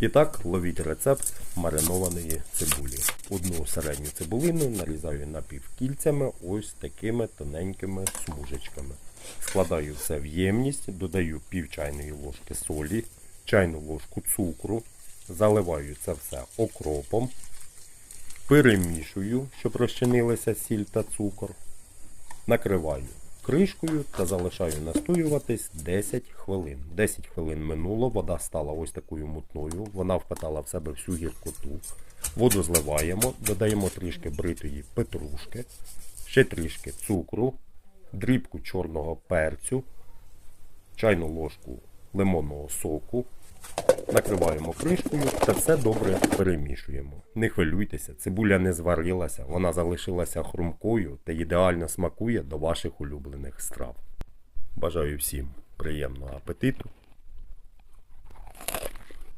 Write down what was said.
І так ловіть рецепт маринованої цибулі. Одну середню цибулину нарізаю напівкільцями ось такими тоненькими смужечками. Складаю все в ємність, додаю пів чайної ложки солі, чайну ложку цукру, заливаю це все окропом, перемішую, щоб розчинилися сіль та цукор. Накриваю кришкою та залишаю настоюватись 10 хвилин. 10 хвилин минуло, вода стала ось такою мутною, вона впитала в себе всю гіркоту. Воду зливаємо, додаємо трішки бритої петрушки, ще трішки цукру, дрібку чорного перцю, чайну ложку лимонного соку. Накриваємо кришкою та все добре перемішуємо. Не хвилюйтеся, цибуля не зварилася, вона залишилася хрумкою та ідеально смакує до ваших улюблених страв. Бажаю всім приємного апетиту